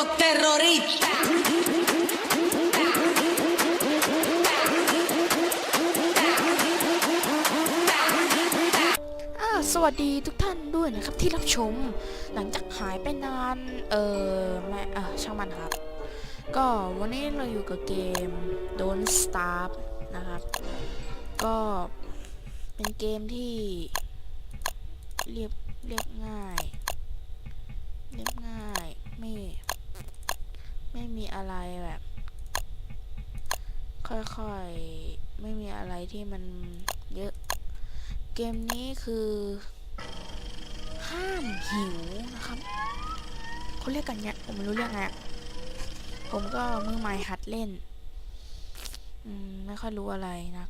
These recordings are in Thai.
los terroristas. สวัสดีทุกท่านด้วยนะครับที่รับชม หลังจากหายไปนาน เออแม่อะช่างมันครับ ก็วันนี้เราอยู่กับเกม Don't Starve นะครับ ก็เป็นเกมที่เรียบเรียบง่าย เรียบง่ายไม่ ไม่มีอะไรแบบ ค่อยๆ ไม่มีอะไรที่มันเยอะ เกมนี้คือ ห้ามหิวนะครับเขาเรียกกันเนี่ยผมไม่รู้เรื่องไงอะผมก็มือใหม่หัดเล่น ไม่ค่อยรู้อะไรนะ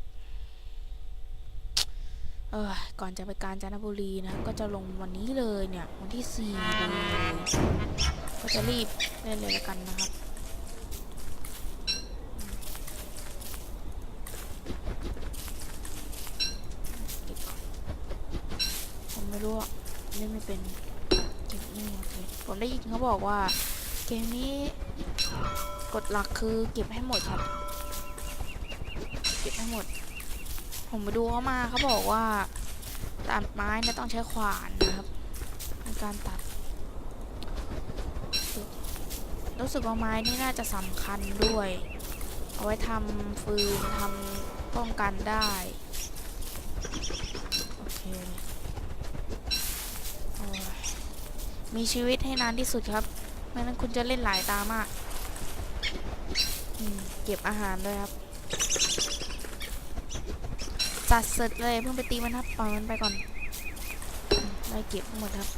เออก่อนจะไปกาญจนบุรีนะก็จะลงวันนี้เลยเนี่ย วันที่สี่เลยก็จะรีบเล่นเลยละกันนะครับผมไม่รู้อะเล่นไม่เป็นเก็บนี่โอเคผมได้ยินเขาบอกว่า เกมนี้กฎหลักคือเก็บให้หมดครับ เก็บให้หมด ผมไปดูเขามาเขาบอกว่า ตัดไม้นี่ยต้องใช้ขวานนะครับในการตัด รู้สึกว่าไม้นี่น่าจะสำคัญด้วย เอาไว้ทำฟืนทำป้องกันได้โอเคมีชีวิตให้นานที่สุดครับไม่นั้นคุณจะเล่นหลายตามากเก็บอาหารด้วยครับ จัดเสร็จเลยเพิ่งไปตีมันครับปล่อยมันไปก่อนได้เก็บหมดครับ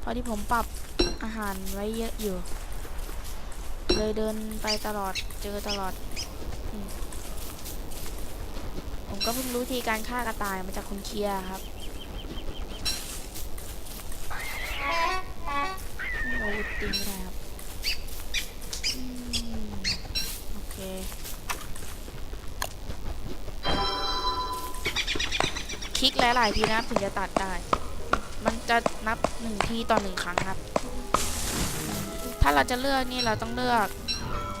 เพราะที่ผมปรับอาหารไว้เยอะอยู่ เลยเดินไปตลอดเจอตลอด ผมก็เพิ่งรู้วิธีการฆ่ากระต่ายมาจากคุณเคียครับนี่อาตีไม่ได้ครับ ลิกหลายๆทีนะครับ ถึงจะตัดได้ มันจะนับหนึ่งทีต่อหนึ่งครั้งครับ ถ้าเราจะเลือกนี่เราต้องเลือก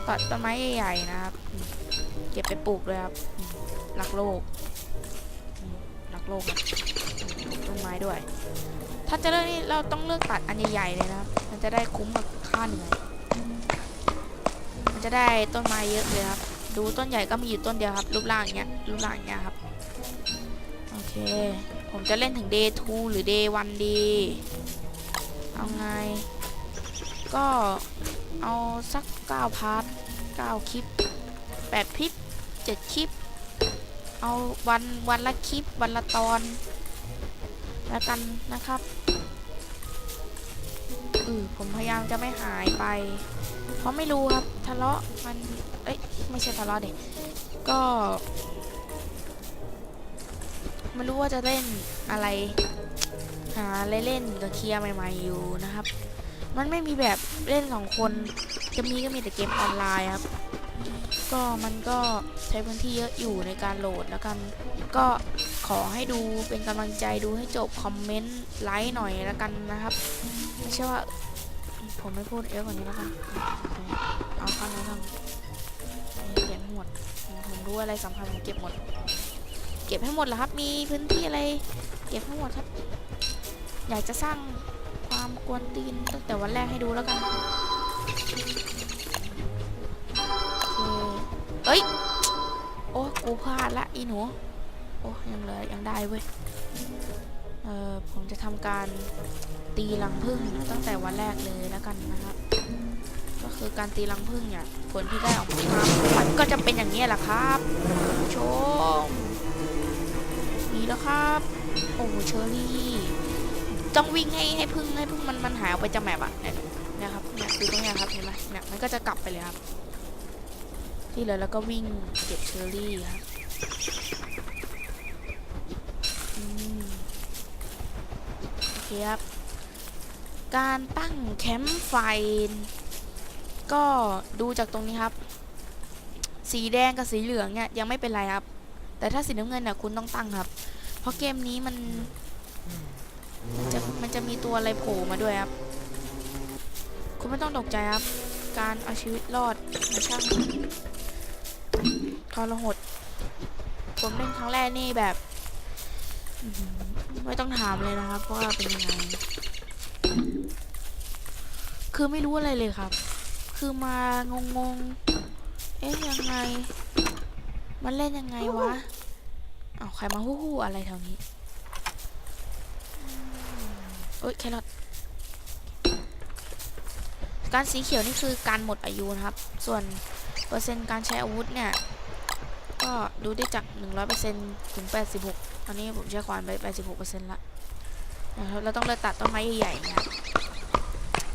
ตัดต้นไม้ใหญ่ๆนะครับ เก็บไปปลูกเลยครับรักโลกรักโลกต้นไม้ด้วย ถ้าจะเลือกนี่เราต้องเลือกตัดอันใหญ่ๆเลยนะครับ มันจะได้คุ้มกับค่าเหนื่อยมันจะได้ต้นไม้เยอะเลยครับ ดูต้นใหญ่ก็มีอยู่ต้นเดียวครับ รูปร่างเงี้ย รูปร่างเงี้ยครับ เค ผมจะเล่นถึง day 2หรือ day 1ดี เอาไง ก็เอาสัก 9 พาร์ท 9 คลิป 8 คลิป 7 คลิป เอาวันวันละคลิป วันละตอน แล้วกันนะครับอือผมพยายามจะไม่หายไป เพราะไม่รู้ครับ ทะเลาะมัน เอ้ย ไม่ใช่ทะเลาะเด็กก็ ไม่รู้ว่าจะเล่นอะไรหาอะไรเล่นกับเคลียร์ใหม่ ๆอยู่นะครับ มันไม่มีแบบเล่นสองคนจะมีก็มีแต่เกมออนไลน์ครับ ก็มันก็ใช้พื้นที่เยอะอยู่ในการโหลดแล้วกัน ก็ขอให้ดูเป็นกำลังใจดูให้จบคอมเมนต์ไลค์หน่อยแล้วกันนะครับ ไม่ใช่ว่าผมไม่พูดเยอะกว่านี้แล้วกันเอาข้างนี้ทำเก็บหมด ผมรู้อะไรสำคัญผมเก็บหมด เก็บให้หมดแล้วครับ มีพื้นที่อะไร เก็บให้หมดครับ อยากจะสร้างความกวนตีนตั้งแต่วันแรกให้ดูแล้วกันโอเคเอ้ย โอ้กูพลาดละอีหนู โอ้ยังเหลือยังได้เว้ย เออผมจะทำการตีรังผึ้งตั้งแต่วันแรกเลยแล้วกันนะครับ ก็คือการตีรังผึ้งเนี่ยผลที่ได้ออกมามันก็จะเป็นอย่างนี้แหละครับชม แล้วครับ โอ้เชอรี่ ต้องวิ่งให้ให้พึ่งให้พึ่งมันมันหายออกไปจากแมปอะเนี่ยเนี่ยครับเนี่ยคือตรงนี้ครับเห็นไหมเนี่ยมันก็จะกลับไปเลยครับ ที่เหลือแล้วก็วิ่งเก็บเชอรี่ครับอืมโอเคครับ การตั้งแคมป์ไฟ ก็ดูจากตรงนี้ครับ สีแดงกับสีเหลืองเนี่ยยังไม่เป็นไรครับ แต่ถ้าสีน้ำเงินเนี่ยคุณต้องตั้งครับ ราะเกมนี้มันมันจะมันจะมีตัวอะไรโผล่มาด้วยครับ คุณไม่ต้องตกใจครับ การเอาชีวิตรอดในช่างทรหด ผมเล่นครั้งแรกนี่แบบอื้อหือไม่ต้องถามเลยนะครับว่าเป็นยังไง คือไม่รู้อะไรเลยครับ คือมางงๆเอ๊ะยังไง มันเล่นยังไงวะ เอาใครมาฮู้ฮู้อะไรแถวนี้เอ้ยแครอทการสีเขียวนี่คือการหมดอายุนะครับ ส่วนเปอร์เซ็นต์การใช้อาวุธเนี่ย ก็ดูได้จาก 100%ถึง 86 ตอนนี้ผมใช้ควานไป 86%ละนะครับเราต้องเลือกตัดต้นไม้ใหญ่ๆเนี่ย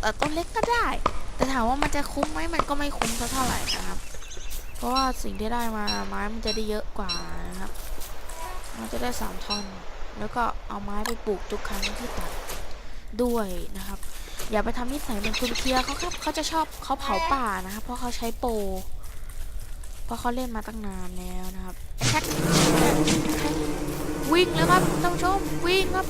ตัดต้นเล็กก็ได้ แต่ถามว่ามันจะคุ้มไหมมันก็ไม่คุ้มเท่าไหร่นะครับ เพราะว่าสิ่งที่ได้มาไม้มันจะได้เยอะกว่านะครับ มันจะได้สามท่อน แล้วก็เอาไม้ไปปลูกทุกครั้งที่ตัดด้วยนะครับ อย่าไปทำนิสัยเหมือนคุณเคียเขาครับเขาจะชอบเขาเผาป่านะครับเพราะเขาใช้โปรเพราะเขาเล่นมาตั้งนานแล้วนะครับแท็กวิ่งเลยครับท่านผู้ชมวิ่งครับ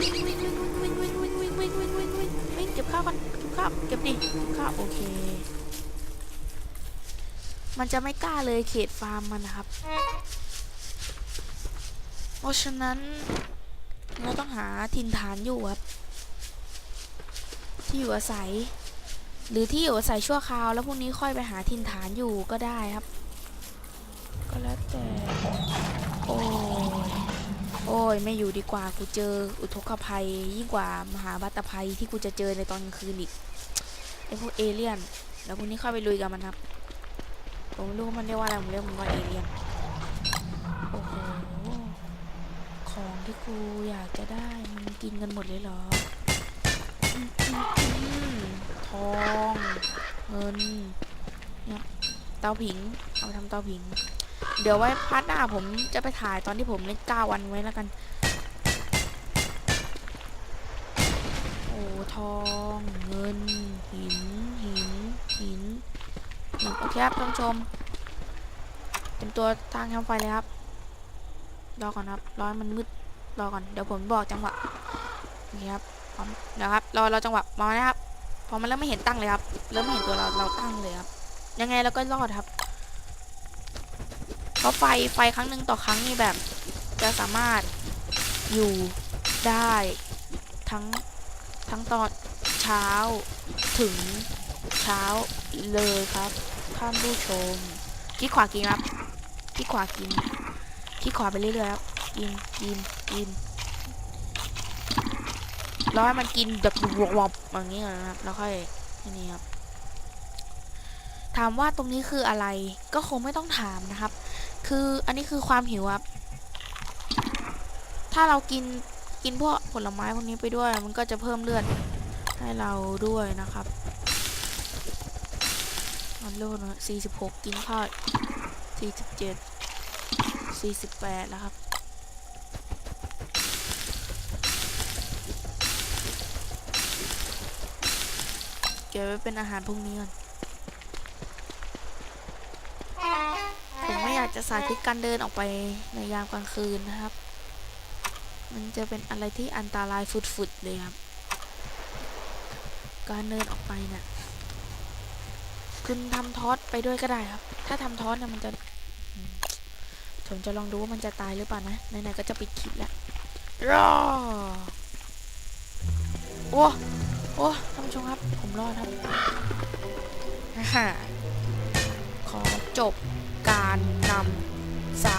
วิ่งวิ่งวิ่งวิ่งวิ่งวิ่งวิ่งวิ่งวิ่งวิ่งวิ่งวิ่งเก็บข้าวกันเก็บข้าวเก็บดิข้าวโอเค มันจะไม่กล้าเลยเขตฟาร์มมันนะครับ เพราะฉะนั้นเราต้องหาถิ่นฐานอยู่ครับ ที่อยู่อาศัย หรือที่อยู่อาศัยชั่วคราว แล้วพรุ่งนี้ค่อยไปหาถิ่นฐานอยู่ก็ได้ครับ ก็แล้วแต่โอ้ยโอ้ยไม่อยู่ดีกว่ากูเจออุทกภัย ยิ่งกว่ามหาบัตภัยที่กูจะเจอในตอนกลางคืนอีกไอพวกเอเลี่ยน แล้วพรุ่งนี้ค่อยไปลุยกับมันครับ ผมไม่รู้ว่ามันเรียกว่าอะไรผมเรียกมันว่าเอเลี่ยนโอ้โหของที่กูอยากจะได้มันกินกันหมดเลยเหรอทองเงินเนี่ยเตาผิง เอาทำเตาผิง เดี๋ยวไว้พาร์ทหน้าผมจะไปถ่ายตอนที่ผมเล่นเก้าวันไว้แล้วกัน โอ้ทองเงินหิน โอเคครับท่านผู้ชมเต็มตัวทางแคมไฟเลยครับ รอก่อนครับ รอมันมืด รอก่อน เดี๋ยวผมบอกจังหวะนี่ครับพร้อมเดี๋ยวครับ รอรอจังหวะมานะครับ พอมันเริ่มไม่เห็นตั้งเลยครับ เริ่มไม่เห็นตัวเรา เราตั้งเลยครับ ยังไงเราก็รอดครับ เพราะไฟ ไฟครั้งหนึ่งต่อครั้งนี่แบบ จะสามารถอยู่ได้ทั้งทั้งตอนเช้าถึงเช้าเลยครับ ท่านผู้ชมคลิกขวากินครับคลิกขวากินคลิกขวาไปเรื่อยๆครับกินกินกินรอให้มันกินแบบวบวบๆอย่างนี้ก่อนะครับ แล้วค่อยนนี้ครับ ถามว่าตรงนี้คืออะไร ก็คงไม่ต้องถามนะครับ คืออันนี้คือความหิวครับ ถ้าเรากินกินพวกผลไม้พวกนี้ไปด้วย มันก็จะเพิ่มเลือดให้เราด้วยนะครับ มันเลือดนะ46กินข้าว47 48แล้วครับเก็บไว้เป็นอาหารพรุ่งนี้ก่อน ผมไม่อยากจะสาธิตการเดินออกไปในยามกลางคืนนะครับ มันจะเป็นอะไรที่อันตรายฟุดๆเลยครับ การเดินออกไปเนี่ย คุณทำทอสไปด้วยก็ได้ครับ ถ้าทำทอสเนี่ยมันจะผมจะลองดูว่ามันจะตายหรือเปล่านะไหนๆก็จะปิดคลิปแล้วรอโอ้โอ้ท่านผู้ชมครับ ผมรอดครับฮ่าขอจบการนำสา